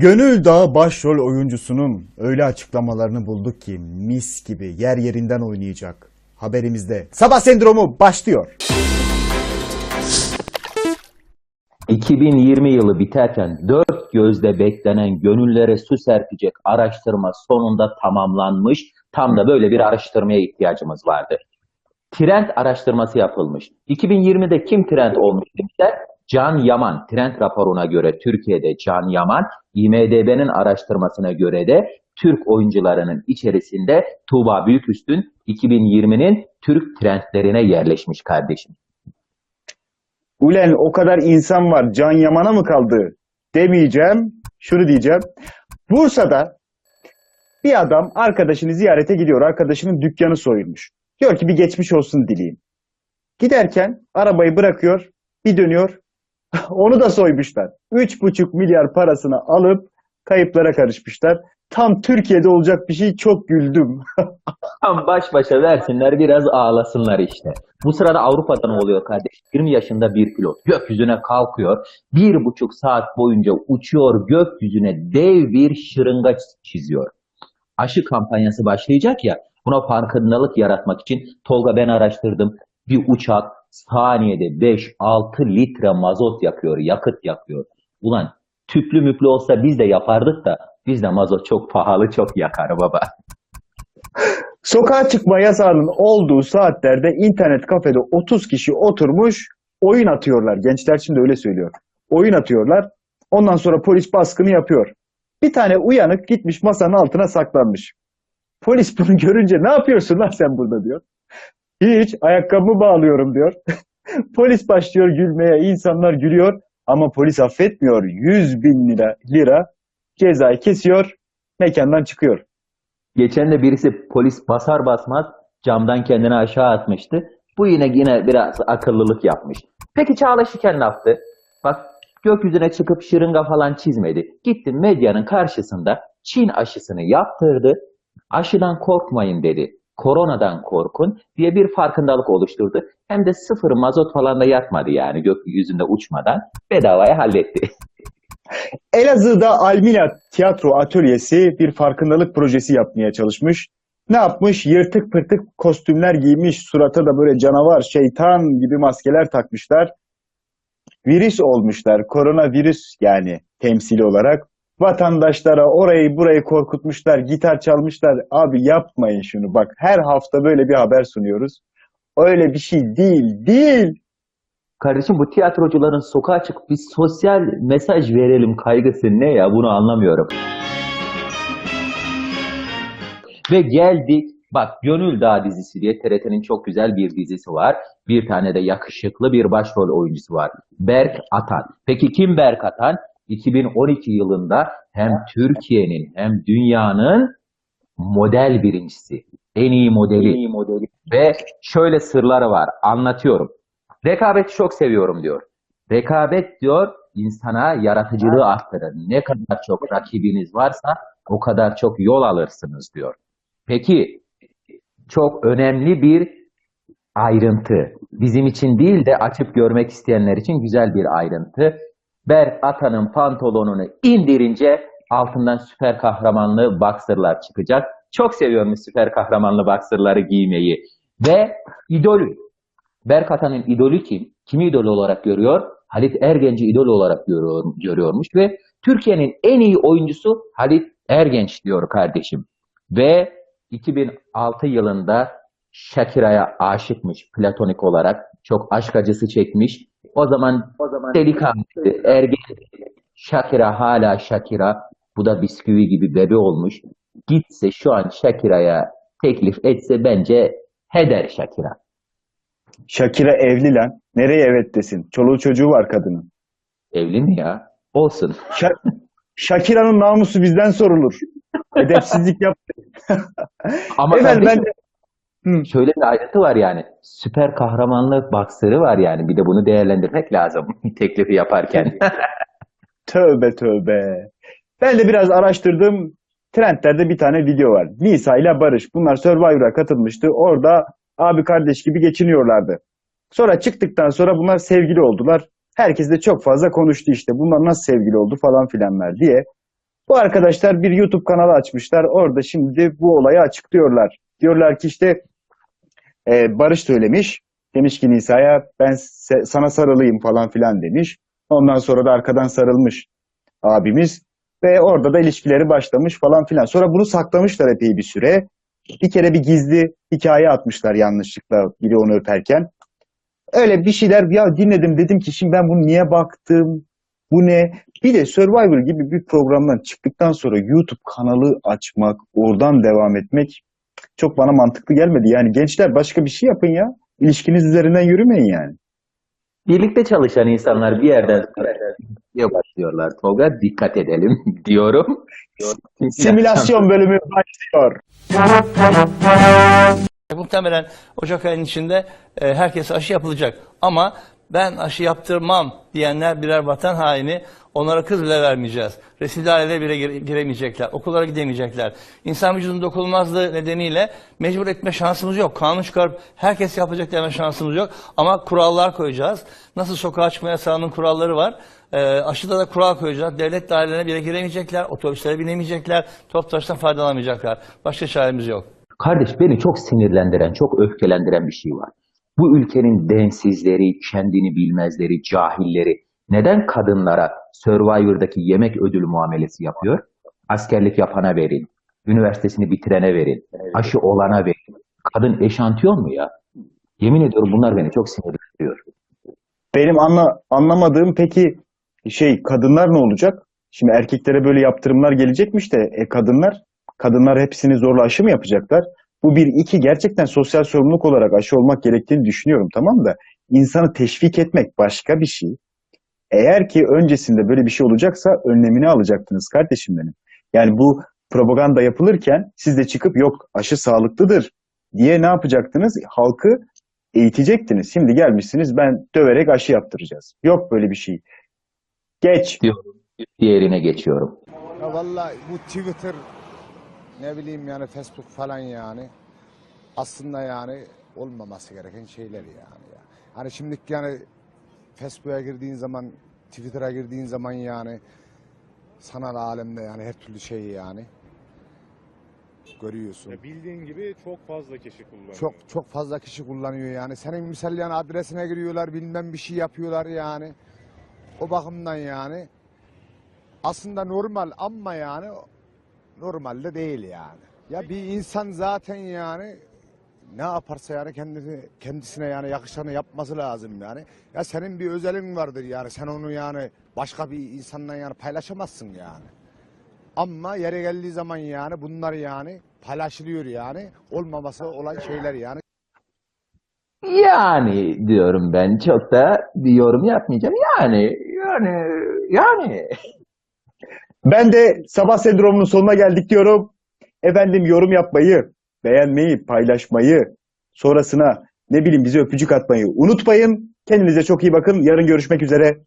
Gönül Dağı başrol oyuncusunun öyle açıklamalarını bulduk ki mis gibi yer yerinden oynayacak. Haberimizde sabah sendromu başlıyor. 2020 yılı biterken dört gözle beklenen gönüllere su serpecek araştırma sonunda tamamlanmış. Tam da böyle bir araştırmaya ihtiyacımız vardı. Trend araştırması yapılmış. 2020'de kim trend olmuş demişler? Can Yaman. Trend raporuna göre Türkiye'de Can Yaman, IMDB'nin araştırmasına göre de Türk oyuncularının içerisinde Tuğba Büyüküstün 2020'nin Türk trendlerine yerleşmiş kardeşim. Ulen o kadar insan var Can Yaman'a mı kaldı demeyeceğim. Şunu diyeceğim. Bursa'da bir adam arkadaşını ziyarete gidiyor. Arkadaşının dükkanı soyulmuş. Diyor ki bir geçmiş olsun dileyim. Giderken arabayı bırakıyor, bir dönüyor. Onu da soymuşlar. 3,5 milyar parasını alıp kayıplara karışmışlar. Tam Türkiye'de olacak bir şey çok güldüm. Tam baş başa versinler biraz ağlasınlar işte. Bu sırada Avrupa'da ne oluyor kardeş? 20 yaşında bir pilot gökyüzüne kalkıyor. Bir buçuk saat boyunca uçuyor gökyüzüne dev bir şırınga çiziyor. Aşı kampanyası başlayacak ya buna farkındalık yaratmak için Tolga ben araştırdım. Bir uçak saniyede 5-6 litre mazot yakıyor, yakıt yakıyor. Ulan tüplü müplü olsa biz de yapardık da bizde mazot çok pahalı çok yakar baba. Sokağa çıkma yasağının olduğu saatlerde internet kafede 30 kişi oturmuş oyun atıyorlar. Gençler şimdi öyle söylüyor. Oyun atıyorlar. Ondan sonra polis baskını yapıyor. Bir tane uyanık gitmiş masanın altına saklanmış. Polis bunu görünce ne yapıyorsun lan sen burada diyor. Hiç ayakkabımı bağlıyorum diyor. polis başlıyor gülmeye. insanlar gülüyor. Ama polis affetmiyor. 100 bin lira, lira cezayı kesiyor. Mekandan çıkıyor. Geçen de birisi polis basar basmaz camdan kendini aşağı atmıştı. Bu yine yine biraz akıllılık yapmış. Peki Çağla Şiken ne yaptı? Bak gökyüzüne çıkıp şırınga falan çizmedi. Gitti medyanın karşısında Çin aşısını yaptırdı. Aşıdan korkmayın dedi. Koronadan korkun diye bir farkındalık oluşturdu. Hem de sıfır mazot falan da yakmadı yani gökyüzünde uçmadan bedavaya halletti. Elazığ'da Almila Tiyatro Atölyesi bir farkındalık projesi yapmaya çalışmış. Ne yapmış? Yırtık pırtık kostümler giymiş, surata da böyle canavar, şeytan gibi maskeler takmışlar. Virüs olmuşlar, koronavirüs yani temsili olarak. Vatandaşlara orayı burayı korkutmuşlar, gitar çalmışlar. Abi yapmayın şunu bak her hafta böyle bir haber sunuyoruz. Öyle bir şey değil, değil. Kardeşim bu tiyatrocuların sokağa çıkıp bir sosyal mesaj verelim kaygısı ne ya bunu anlamıyorum. Ve geldik bak Gönül Dağı dizisi diye TRT'nin çok güzel bir dizisi var. Bir tane de yakışıklı bir başrol oyuncusu var. Berk Atan. Peki kim Berk Atan? 2012 yılında hem Türkiye'nin hem dünyanın model birincisi. En iyi modeli. Ve şöyle sırları var anlatıyorum. Rekabeti çok seviyorum diyor. Rekabet diyor insana yaratıcılığı arttırır. Ne kadar çok rakibiniz varsa o kadar çok yol alırsınız diyor. Peki çok önemli bir ayrıntı. Bizim için değil de açıp görmek isteyenler için güzel bir ayrıntı. Berk Atan'ın pantolonunu indirince altından süper kahramanlı boxerlar çıkacak. Çok seviyorum süper kahramanlı boxerları giymeyi. Ve idolü. Berk Atan'ın idolü kim? Kimi idol olarak görüyor? Halit Ergenç'i idol olarak görüyor, görüyormuş ve Türkiye'nin en iyi oyuncusu Halit Ergenç diyor kardeşim. Ve 2006 yılında Shakira'ya aşıkmış platonik olarak. Çok aşk acısı çekmiş. O zaman, o zaman delikanlı, ergen. Shakira hala Shakira. Bu da bisküvi gibi bebe olmuş. Gitse şu an Shakira'ya teklif etse bence heder Shakira. Shakira evli lan. Nereye evet desin? Çoluğu çocuğu var kadının. Evli mi ya? Olsun. Şa- Shakira'nın namusu bizden sorulur. Edepsizlik yap. Ama Efendim ben kardeşim, de... Hı. şöyle bir ayrıntı var yani. Süper kahramanlık baksırı var yani. Bir de bunu değerlendirmek lazım teklifi yaparken. Tövbe tövbe. Ben de biraz araştırdım. Trendlerde bir tane video var. Nisa ile Barış. Bunlar Survivor'a katılmıştı. Orada abi kardeş gibi geçiniyorlardı. Sonra çıktıktan sonra bunlar sevgili oldular. Herkes de çok fazla konuştu işte. Bunlar nasıl sevgili oldu falan filanlar diye. Bu arkadaşlar bir YouTube kanalı açmışlar. Orada şimdi bu olayı açıklıyorlar. Diyorlar ki işte e, Barış söylemiş. Demiş ki Nisa'ya ben sana sarılayım falan filan demiş. Ondan sonra da arkadan sarılmış abimiz. Ve orada da ilişkileri başlamış falan filan. Sonra bunu saklamışlar epey bir süre. Bir kere bir gizli hikaye atmışlar yanlışlıkla biri onu öperken. Öyle bir şeyler ya dinledim dedim ki şimdi ben bunu niye baktım? Bu ne? Bir de Survivor gibi bir programdan çıktıktan sonra YouTube kanalı açmak, oradan devam etmek çok bana mantıklı gelmedi. Yani gençler başka bir şey yapın ya. İlişkiniz üzerinden yürümeyin yani. Birlikte çalışan insanlar bir yerden sonra başlıyorlar. Tolga dikkat edelim diyorum. Simülasyon bölümü başlıyor. Muhtemelen Ocak ayının içinde e, herkese aşı yapılacak. Ama ben aşı yaptırmam diyenler birer vatan haini. Onlara kız bile vermeyeceğiz. Resim daireye bile gire- giremeyecekler. Okullara gidemeyecekler. İnsan vücudunun dokunulmazlığı nedeniyle mecbur etme şansımız yok. Kanun çıkarıp herkes yapacak deme şansımız yok. Ama kurallar koyacağız. Nasıl sokağa çıkma yasağının kuralları var. E, aşıda da kural koyacağız. Devlet dairelerine bile giremeyecekler. Otobüslere binemeyecekler. Top taştan faydalanamayacaklar. Başka çaremiz yok. Kardeş beni çok sinirlendiren, çok öfkelendiren bir şey var. Bu ülkenin densizleri, kendini bilmezleri, cahilleri neden kadınlara Survivor'daki yemek ödülü muamelesi yapıyor? Askerlik yapana verin, üniversitesini bitirene verin, aşı olana verin. Kadın eşantiyon mu ya? Yemin ediyorum bunlar beni çok sinirlendiriyor. Benim anla, anlamadığım peki şey kadınlar ne olacak? Şimdi erkeklere böyle yaptırımlar gelecekmiş de e, kadınlar kadınlar hepsini zorla aşı mı yapacaklar? Bu bir iki gerçekten sosyal sorumluluk olarak aşı olmak gerektiğini düşünüyorum tamam da insanı teşvik etmek başka bir şey. Eğer ki öncesinde böyle bir şey olacaksa önlemini alacaktınız kardeşim benim. Yani bu propaganda yapılırken siz de çıkıp yok aşı sağlıklıdır diye ne yapacaktınız? Halkı eğitecektiniz. Şimdi gelmişsiniz ben döverek aşı yaptıracağız. Yok böyle bir şey. Geç. Diyorum. Diğerine geçiyorum. Ya vallahi bu Twitter ne bileyim yani Facebook falan yani aslında yani olmaması gereken şeyler yani ya. Hani şimdi yani Facebook'a girdiğin zaman Twitter'a girdiğin zaman yani sanal alemde yani her türlü şeyi yani görüyorsun. Ya bildiğin gibi çok fazla kişi kullanıyor. Çok çok fazla kişi kullanıyor yani. Senin misal yani adresine giriyorlar bilmem bir şey yapıyorlar yani. O bakımdan yani aslında normal ama yani normalde değil yani. Ya bir insan zaten yani ne yaparsa yani kendini kendisine yani yakışanı yapması lazım yani. Ya senin bir özelin vardır yani sen onu yani başka bir insanla yani paylaşamazsın yani. Ama yere geldiği zaman yani bunlar yani paylaşılıyor yani. Olmaması olan şeyler yani. Yani diyorum ben çok da bir yorum yapmayacağım. Yani, yani, yani. Ben de sabah sendromunun sonuna geldik diyorum. Efendim yorum yapmayı, beğenmeyi, paylaşmayı, sonrasına ne bileyim bize öpücük atmayı unutmayın. Kendinize çok iyi bakın. Yarın görüşmek üzere.